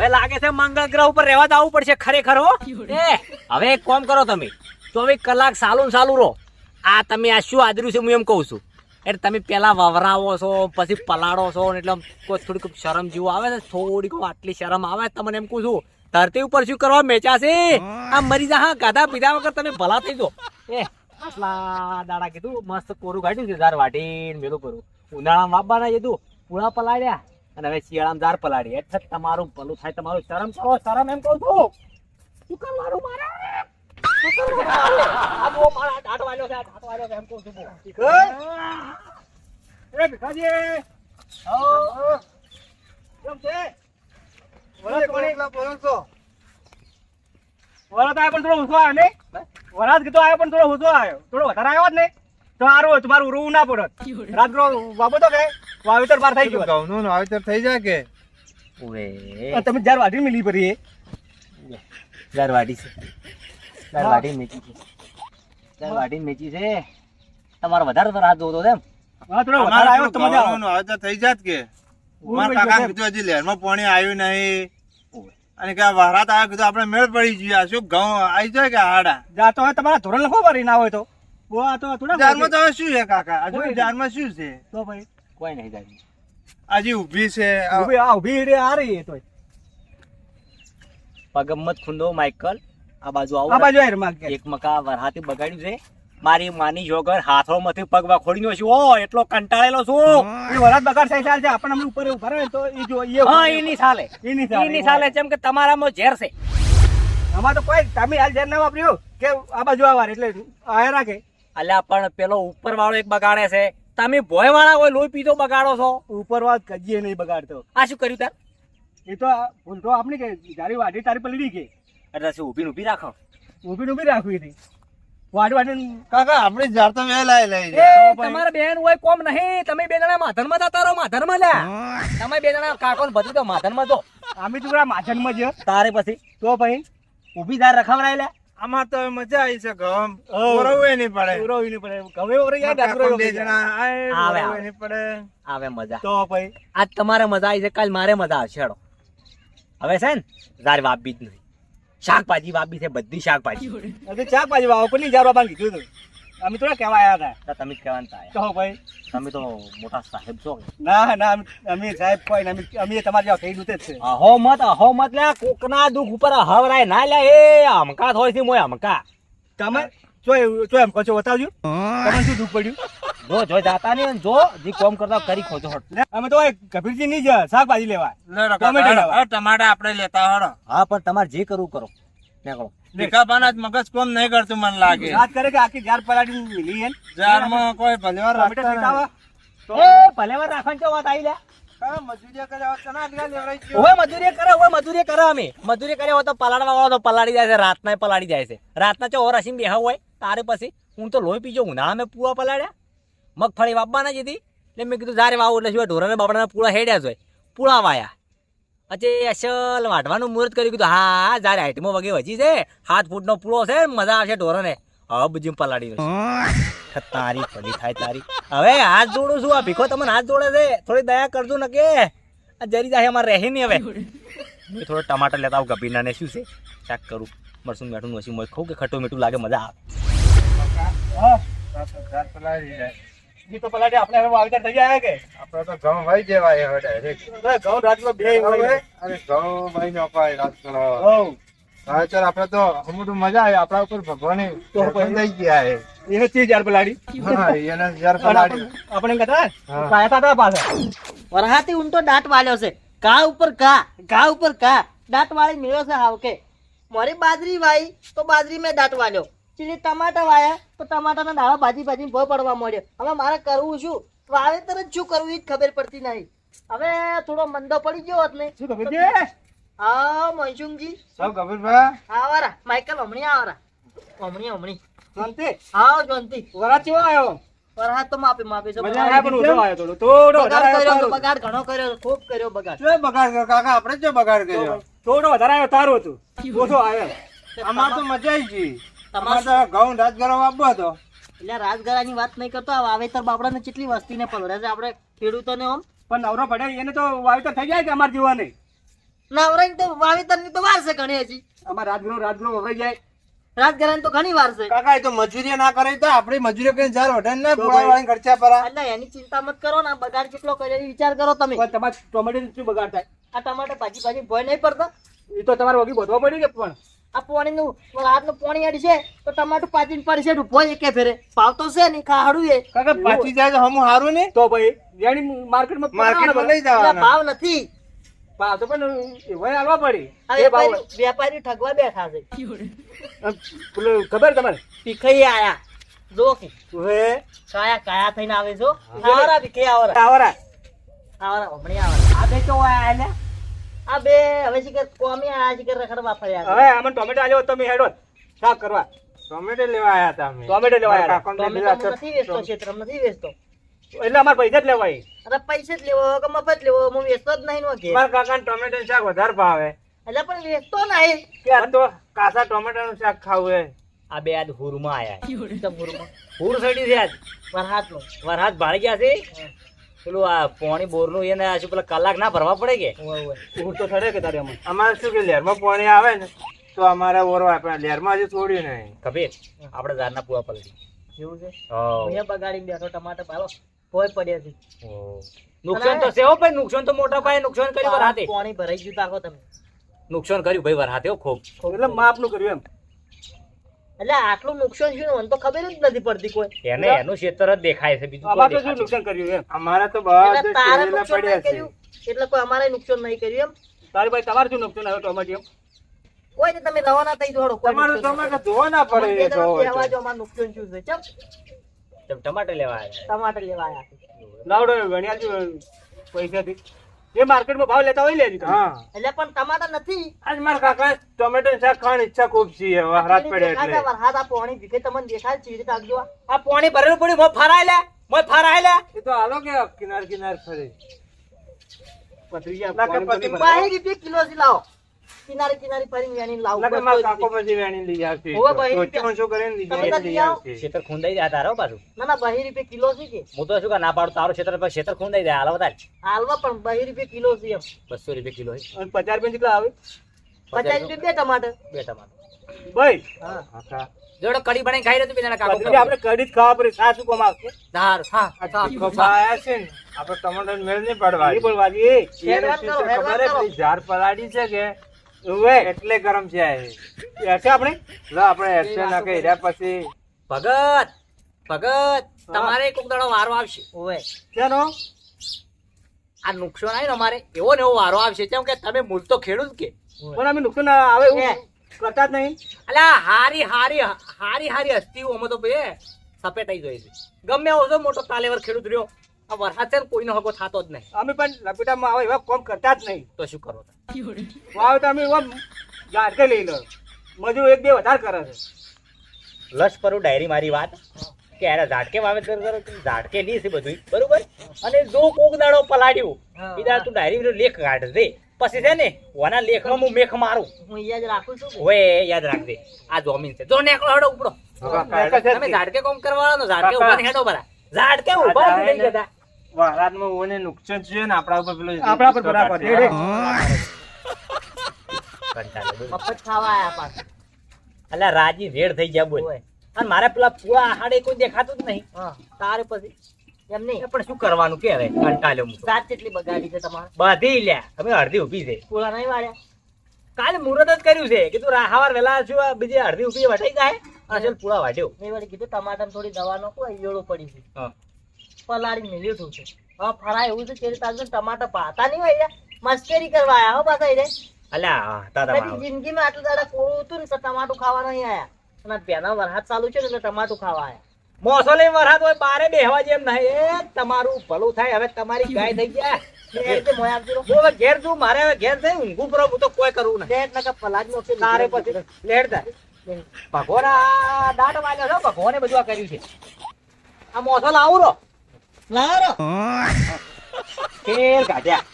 હવે લાગે છે મંગળ ગ્રહ ઉપર રહેવા જ આવવું પડશે ખરેખર હવે એક કોમ કરો તમે. ચોવીસ કલાક સાલું ને સાલું રહો. આ તમે આ શું આદર્યું છે હું એમ કહું છું. એટલે તમે પેલા વવરાવો છો, પછી પલાળો છો ને એટલે કોઈ થોડીક શરમ જેવું આવે છે થોડીક આટલી શરમ આવે તમને એમ કહું છું. ધરતી ઉપર શું કરવા મેચાશે? આ મરી જા, હા, ગાધા પીધા વગર તમે ભલા થઈ દો એ, આટલા દાડા કીધું, મસ્ત કોરું કાઢ્યું છે ઝાર વાટીને મેલું કરું. ઉનાળામાં વાપવાના કીધું, પૂળા પલાળ્યા. અને હવે શિયાળામાં ઝાર પલાડી એટલે તમારું ભલું થાય તમારું શરમ કરો શરમ એમ કહું છું. શું કરવાનું મારે? આ બહુ મારા દાંત વાળ્યો છે, દાંત વાળ્યો છે એમ કહું છું એ ભીખાજી હઉ. કેમ છે? વરાત કોની? વરાત વરાત આયો પણ થોડો ઊંચો આવ્યો ને વરાત કીધું આવ્યો પણ થોડો ઊંચો આવ્યો થોડો વધારે આવ્યો જ ને તો સારું તમારું મારું રૂવું ના પડત. રાત બાબતો કે વાવેતર પાર થઈ ગયું ઘઉંનું વાવેતર થઈ જાય કે? ઓએ તમે જાર વાટી મિલી પડી જાર વાટી છે. જાર વાટી મેચી છે. જાર વાટી મેચી છે. તમારો વધારે તો રાત જોતો એમ. હા થોડો વધારે આવ્યો તો મજા આવે. વાવેતર થઈ જાત કે? મારા કાકા કીધું હજી લહેરમાં પાણી આવ્યું નહીં. અને કે વહરાત વરાત આવ્યો કીધું આપણે મેળ પડી ગયા શું ઘઉં આવી જાય કે હાડા જાતો હોય તમારા ધોરણ લખો ભરી ના હોય તો? બોલા તો થોડા જારમાં તો શું છે કાકા? હજુ જારમાં શું છે? તો ભાઈ કોઈ નહીં જાય આજી ઊભી છે ઊભી આ ઊભી રે આ રહી તો પગમત ખુંદો માઇકલ. આ બાજુ આ બાજુ આય રમાક કે. એક મકા વરહાથી બગાડ્યું છે. મારી માની જોગર હાથો માંથી પગ વાખોડીનો છું ઓ એટલો કંટાળેલો છું. એ વરાત બગાડ થાય ચાલ છે આપણે હમણાં ઉપર ઊભા રહે તો એ જો એ હા એની સાલે. એની સાલે એની સાલે જેમ કે તમારામાં ઝેર છે. આમાં તો કોઈ તમે હાલ ઝેર ના વાપર્યું કે આ બાજુ આવાર એટલે આયા રાખે. અલ્યા પણ પેલો ઉપર વાળો એક બગાડે છે. તમે ભોય વાળા હોય લોહી પીધો બગાડો છો? ઉપર વાત કજીએ નહીં બગાડતો. આ શું કર્યું તાર? એ તો ભૂલ તો આપની કે જારી વાડી તારી પલડી કે એટલે શું ઊભી ઊભી રાખો? ઊભી ને ઊભી રાખવી હતી વાડી વાડી કાકા આપણે જાર તો વહેલા લઈ જાય. તમારા બેન હોય કોમ નહીં તમે બે જણા માધનમાં જતા રહો માધનમાં લ્યા. તમે બે જણા કાકો ને માધનમાં જો. અમે તું માધનમાં જ તારે પછી? તો ભાઈ ઊભી ધાર રખાવરાય લ્યા. આમાં તો મજા આવી છે ઘઉં. ઓરવવે નહીં પડે. પૂરો નહીં પડે. ગમે ઓરે યાર કાકા ડાકરો બે જણા આવે, ઓરવવું આવે. નહીં પડે. આવે મજા. તો ભાઈ આજ તમારે મજા આવી છે કાલ મારે મજા આવશે હેડો. હવે છે ને ઝાર વાપી જ નહીં. શાકભાજી વાપી છે બધી શાકભાજી. પાજી વાવ કોની જાર બાંધી કીધું હતું અમે થોડા કહેવા આવ્યા હતા. તો તમે જ કહેવાનું થાય કહો ભાઈ. તમે તો મોટા સાહેબ છો ના ના અમે- સાહેબ કોઈ ને અમે અમે તમારે જેવા કહી દૂતે જ છે. અહો મત અહો મત લે કોકના દુઃખ ઉપર હવરાય ના લે એ અમકા હોય છે મોય અમકા તમે જો એવું- જો એમ કહો છો બતાવજો. તમને શું દુઃખ પડ્યું? જો જો જાતા નહીં જો જે કોમ કરતા કરી ખોજો હટ. અમે તો એ નહીં જ શાકભાજી લેવા ટમેટા આપણે લેતા હળો હા પણ તમારે જે કરવું કરો. નીકળો. ભીખાભાના જ મગજ કોમ નહીં કરતું મને લાગે. વાત કરે કે આખી જાર પલાટી મિલી એમ જારમાં કોઈ ભલેવાર રાખતા નહીં. એ ભલે રાખવાની ચો વાત આવી તો તો પલાળી જાય છે રાતના પલાળી જાય છે. રાતના ચો બેહા હોય તારે પછી? હું તો લોહી પીજો ઉનાળા મેં પૂળા પલાળ્યા. મગફળી વાપવાના જ હતી. એટલે મેં કીધું જારે વાવું. એટલે શું ઢોરાને બાપડાના પૂળા હેડ્યા જ હોય. પૂળા વાયા અચે અસલ વાઢવાનું મુહૂર્ત કર્યું કીધું હા જારે હાઈટમાં વગે વજી છે હાથ ફૂટનો પૂળો છે મજા આવશે ઢોરાને હબ જીમ પલાડી તારી પડી થાય તારી હવે હાથ જોડું છું આ ભીખો તમને હાથ જોડે છે થોડી દયા કરજો ને કે આ જરી જાય અમારે રહે નહીં હવે મેં થોડો ટમાટર લેતા આવું ગભીના ને શું છે શાક કરું મરસું મેઠું નસી મોય ખાઉં કે ખટું મીઠું લાગે મજા આવે. ઈ તો પલાટી આપણે હવે વાવેતર થઈ જાય કે? આપણે તો ઘઉં વાઈ જવાય હવે ડાયરેક્ટ ઘઉં રાતમાં બે હવે અને ઘઉં વાઈને પાય રાત કરો. હોવ. હવે ચાલ આપણે તો હમું મજા આવે. આપણા ઉપર ભગવાને તો કૃપા ગયા છે. એને ચીજ જાર પલાડી હા, એને જાર પલાડી આપણે કહેતા હા. કાયા હતા પાછા. વરહાથી ઊંટો દાંત વાળ્યો છે. કા ઉપર કા કા ઉપર કા દાંત વાળી મેળ્યો છે હાવ કે. મારી બાજરી વાઈ તો બાજરી મેં દાંત વાળ્યો. ચીલી ટમાટા વાયા તો ટમાટાના દાવા ભાજી ભાજી ભો પડવા મળ્યો. હવે મારે કરવું શું? વાવેતર જ શું કરવું એ જ ખબર પડતી નહીં. હવે થોડો મંદો પડી ગયો હોત ને. શું ખબર છે? હા મનસુખજી સૌ ગભીરભાઈ? આવારા માઇકલ હમણી આવારા. હમણી હમણી. શાંતિ? હા જોનતી વરા કેવો આવ્યો વરા તો માપે માપે છે મજા આવ્યા પણ ઓછો આવ્યો થોડો. થોડો બગાડ કર્યો બગાડ ઘણો કર્યો ખૂબ કર્યો બગાડ. શું બગાડ કાકા આપણે જ બગાડ કર્યો? થોડો વધારે આવ્યો તારું હતું. ઓછો આવ્યો. આમાં તો મજા આવી ગઈ. તમારે તો ઘઉં રાજગરો આપવો હતો એટલે રાજગરાની વાત નહીં કરતો આ વાવેતર બાપડાને કેટલી વસ્તીને પલળે છે? આપણે ખેડૂતોને આમ પણ નવરો પડે એને તો વાવેતર થઈ જાય કે અમારે જીવવા નહીં? નવરાઈ તો વાવેતરની તો વાર છે ઘણી હજી. અમારે રાજગરો રાજગરો વપરાઈ જાય. રાજગરાની તો ઘણી વાર છે. કાકા એ તો મજૂરી ના કરે તો આપડે મજૂરી કરીને ના ખર્ચા પરા એટલે એની ચિંતા મત કરો ને બગાડ કેટલો કર્યો એ વિચાર કરો તમે. તમારે ટોમેટો શું બગાડ થાય? આ ટમાટર ભાજી ભાજી ભય નહીં પડતો. એ તો તમારે વગી બધવા પડી કે પણ? આ પાણીનું રાતનું પાણી અડી છે તો ટમાટું પાચીને પડશે ડૂબો એકે ફેરે? ભાવ તો છે નહીં ખાડું એ કાકા પાચી જાય હમ હારું ને તો ભાઈ રેણી માર્કેટમાં માર્કેટમાં લઈ જવાના. ભાવ નથી. ભાવ તો પણ એવાય હાલવા પડી. એ ભાવ વેપારી વેપારી ઠગવા બેઠા છે. પેલું ખબર તમારે? ભીખાઈ આયા. જો કે હવે? કાયા કાયા થઈને આવે છો આવરા ભીખાઈ આવરા. આવરા. આવરા આ બે તો આયા આ બે હવે શીખર કોમી આયા શીખર રખડવા ફર્યા હવે આમાં ટોમેટો આલ્યો તમે હેડો શાક કરવા. ટોમેટો લેવા આયા તા અમે. ટોમેટો લેવા આયા. ટોમેટો નથી વેચતો ક્ષેત્ર નથી વેચતો. એટલે અમાર પૈસા જ લેવાય અરે પૈસા જ લેવો કે મફત લેવો હું વેચતો જ નહીં નો ઘેર મારા કાકાને ટોમેટો શાક વધારે ભાવે. એટલે પણ વેચતો નહીં. કે તો કાસા ટોમેટો નું શાક ખાવું હે આ બે આજ હુરમાં આયા હુર સડી છે આજ. વરહાદ નો વરહાદ ભાળી ગયા છે. પેલું આ પાણી બોરનું એને આ શું પેલા કલાક ના ભરવા પડે કે? હું તો થડે કે તારે અમારે શું કે લહેરમાં પાણી આવે ને તો અમારે ઓરો આપણે લહેરમાં હજી છોડ્યું નહીં. કબીર આપણે ના પૂવા પલટી. એવું છે. અહીંયા બગાડી બેઠો ટમાટર ભાવો કોઈ પડ્યા છે. નુકસાન તો સેવો ભાઈ નુકસાન તો મોટા પાયે નુકસાન કર્યું વરહાતે. પાણી ભરાઈ ગયું તાકો તમે. નુકસાન કર્યું ભાઈ વરાતે હો ખૂબ. એટલે માપનું કર્યું એમ. એટલે આટલું નુકસાન થયું ને મને તો ખબર જ નથી પડતી કોઈ. એને એનું ક્ષેત્ર જ દેખાય છે બીજું અમારે તો શું નુકસાન કર્યું એમ? અમારે તો તારે નુકસાન નહીં કર્યું? એટલે કોઈ અમારે નુકસાન નહીં કર્યું એમ? તારી ભાઈ તમારે શું નુકસાન આવ્યું ટોમેટો એમ કોઈ ને તમે રવાના થઈ દોડો તમારું તમારે જોવા ના પડે જણા કહેવા જો અમારે નુકસાન શું છે ચમ. તેમ ટમાટર લેવા આવ્યા? ટમાટર લેવા આવ્યા. લાવડો ગણ્યા પૈસાથી? જે માર્કેટમાં ભાવ લેતા હોય લેજો. હા. એટલે પણ ટમાટર નથી. આજ માર કાકા ટોમેટો શાક ખાવાની ઈચ્છા ખૂબ છે હવે રાત પડે એટલે. વરસાદ આ પાણી ભીખે તમને દેખાય ચીરી કાઢજો આ. આ પાણી ભરેલું પડ્યું મો ફરાય લે મો ફરાય લે. એ તો હાલો કે કિનાર કિનાર ફરે પથરીયા ના પાણી પછી બધી રૂપિયા કિલો થી લાવો. કિનારે કિનારે ફરીને વેણી લાવું. લગન રૂપિયા. કાકો પછી વેણી લઈ આવશે. હોવે બહી રૂપિયા શું કરીને લઈ જાય, લઈ લઈ આવશે. ક્ષેત્ર ખૂંદાઈ જાય તારો પાછું. ના ના બહી રૂપિયા કિલો છે કે? હું તો શું કા ના પાડું તારો ક્ષેત્ર પર ક્ષેત્ર ખૂંદાઈ જાય. હાલવા તાર હાલવા પણ બહી રૂપિયા કિલો છે એમ. બસો રૂપિયા કિલો છે. અને પચાસ રૂપિયા કેટલા આવે? પચાસ રૂપિયા બે ટમાટર. બે ટમાટર. ભાઈ. હા. જોડે કડી બનાવી ખાઈ રહ્યો તું બીજાના કાકો આપણે કડી જ ખાવા પડે. સાસુ કોમ આવશે ધાર હા તીખો છે ને આપણે ટમાટર મેળ નહીં પડવા એ પણ વાજી એ. ખબર ઝાડ પલાળી છે કે? એટલે ગરમ છે. આપણે? લો આપણે હેડશે ના કહી રહ્યા પછી. ભગત ભગત તમારે કોક દાડો વારો આવશે. ઓવે શેનો? આ નુકસાન આવે ને અમારે. એવો ને એવો વારો આવશે. કેમ કે તમે મૂળ તો ખેડૂત કે. પણ અમે નુકસાન આવે એવું કરતા જ નહીં. અલા હારી હારી હારી હારી હસ્તી અમે તો બે સપેટાઈ જોઈ છે. ગમે એવો મોટો તાલેવર ખેડૂત રહ્યો આ વરસાદ છે ને કોઈનો હગો થતો જ નહીં. અમે પણ લપેટામાં આવે એવા કોમ કરતા જ નહીં. તો શું કરો તમે? વાવ તો અમે એવા ઝાડકે લઈ લો. મજૂર એક બે વધારે કરે છે. લશ પરું ડાયરી મારી વાત. કે એને ઝાડકે વાવેતર કરો ઝાડકે લી છે બધું બરોબર? અને જો કોક દાડો પલાડ્યું બીજા તું ડાયરી લેખ કાઢજે પછી છે ને ઓના લેખમાં હું મેખ મારું. હું યાદ રાખું છું હોય યાદ રાખજે આ જમીન છે. જો નેકળો હડો ઉપડો. તમે ઝાડકે કોમ કરવા વાળો ઝાડકે ઊભા હેડો બરા. ઝાડકે ઊભા થઈ જતા. વરસાદમાં ઓને નુકસાન છે ને આપણા ઉપર પેલો આપણા પર બરાબર છે. મફત ખાવા આયા પાછા. અલા રાજી રેડ થઈ ગયા બોલ. અને મારે પેલા પૂરા આહાડે કોઈ દેખાતું જ નહીં. તારે પછી એમ નહીં. પણ શું કરવાનું કે હવે? કંટાળ્યો હું સાત કેટલી બગાડી છે તમારે. બધી લ્યા તમે અડધી ઊભી છે. પૂરા નહીં વાળ્યા. કાલે મુહૂર્ત જ કર્યું છે કીધું રાહાવાર વેલા છું બીજી અડધી ઊભી વટાઈ જાય. અને પુળા પૂરા વાટ્યો મેં વળી કીધું ટમાટર થોડી દવા નાખો ઈયળો પડી છે. હા. પલાળી મેલ્યું તું છે. હવે ફરા એવું છે કે તાજો ટમાટર પાતા નહીં હોય મસ્કેરી કરવા આયા હો પાછા રે અલ્યા તારા માવો. જિંદગીમાં આટલું દાડા કોળું તું ને તો ટમાટું ખાવા નહીં આયા. અને પેલા વરસાદ ચાલુ છે ને એટલે ટમાટું ખાવા આયા. મોસો લઈને વરસાદ હોય બારે બેહવા જેમ નહીં. એ તમારું ભલું થાય. હવે તમારી ગાય થઈ ગયા. ઘેર છું મારે હવે ઘેર ઊંઘું હું તો કોઈ કરવું નહીં. પલાળી નાખશે તારે પછી લેડતા ભગવાન આ દાટ વાગ્યો છે ભગવાને બધું આ કર્યું છે. આ મોસો લાવું રો લાવો રો. તેલ કાઢ્યા